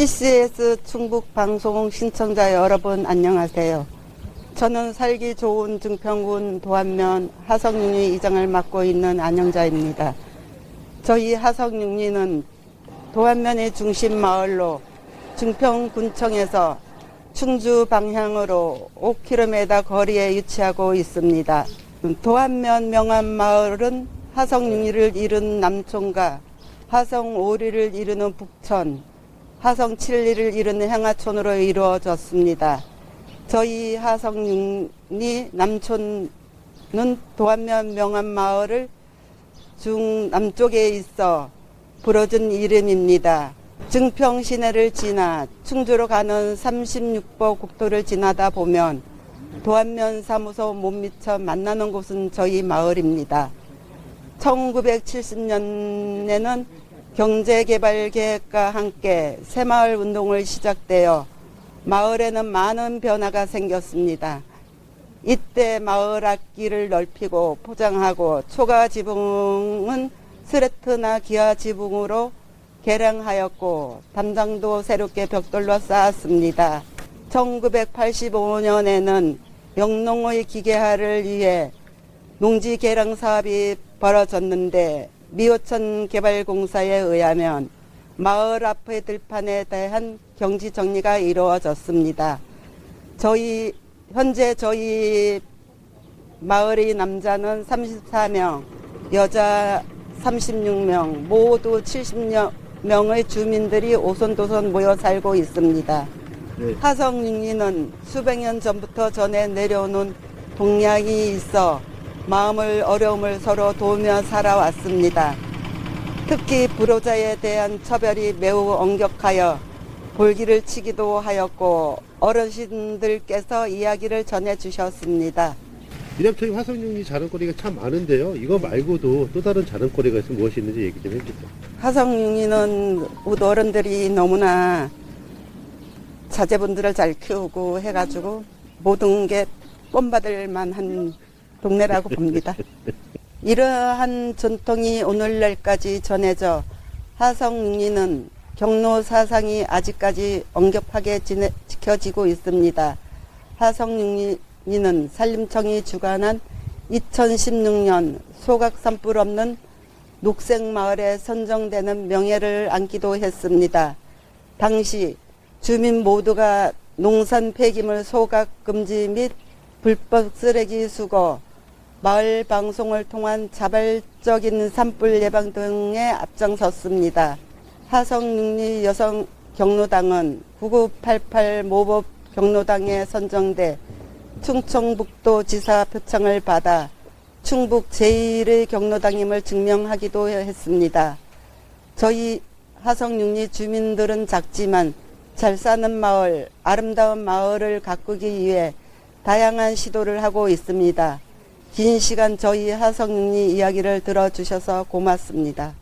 CCS 충북 방송 신청자 여러분 안녕하세요. 저는 살기 좋은 증평군 도안면 하성육리 이장을 맡고 있는 안영자입니다. 저희 하성육리는 도안면의 중심 마을로 증평군청에서 충주 방향으로 5km 거리에 위치하고 있습니다. 도안면 명암마을은 하성육리를 이룬 남촌과 하성 오리를 이루는 북촌, 하성 칠리를 이루는 행하촌으로 이루어졌습니다. 저희 하성육리 남촌은 도안면 명암마을을 중남쪽에 있어 부러진 이름입니다. 증평 시내를 지나 충주로 가는 36보 국도를 지나다 보면 도안면 사무소 못 미쳐 만나는 곳은 저희 마을입니다. 1970년에는 경제개발계획과 함께 새마을 운동을 시작되어 마을에는 많은 변화가 생겼습니다. 이때 마을 앞길을 넓히고 포장하고 초가 지붕은 스레트나 기아 지붕으로 개량하였고 담장도 새롭게 벽돌로 쌓았습니다. 1985년에는 영농의 기계화를 위해 농지 개량 사업이 벌어졌는데 미호천 개발공사에 의하면 마을 앞의 들판에 대한 경지 정리가 이루어졌습니다. 저희 현재 저희 마을의 남자는 34명, 여자 36명, 모두 70명의 주민들이 오손도손 모여 살고 있습니다. 네. 하성육리는 수백 년 전부터 전해 내려오는 동량이 있어 마음을 어려움을 서로 도우며 살아왔습니다. 특히 불호자에 대한 처벌이 매우 엄격하여 볼기를 치기도 하였고 어르신들께서 이야기를 전해 주셨습니다. 이남청이 화성육리 자랑거리가 참 많은데요. 이거 말고도 또 다른 자랑거리가 있으면 무엇이 있는지 얘기 좀 해주세요. 하성육리는 우리 어른들이 너무나 자제분들을 잘 키우고 해가지고 모든 게 본받을 만한 동네라고 봅니다. 이러한 전통이 오늘날까지 전해져 하성육리는 경로 사상이 아직까지 엄격하게 지내- 지켜지고 있습니다. 하성육리는 산림청이 주관한 2016년 소각 산불 없는 녹색 마을에 선정되는 명예를 안기도 했습니다. 당시 주민 모두가 농산 폐기물 소각 금지 및 불법 쓰레기 수거, 마을 방송을 통한 자발적인 산불 예방 등에 앞장섰습니다. 하성육리 여성 경로당은 9988 모법 경로당에 선정돼 충청북도 지사 표창을 받아 충북 제1의 경로당임을 증명하기도 했습니다. 저희 하성육리 주민들은 작지만 잘 사는 마을, 아름다운 마을을 가꾸기 위해 다양한 시도를 하고 있습니다. 긴 시간 저희 하성육리 이야기를 들어주셔서 고맙습니다.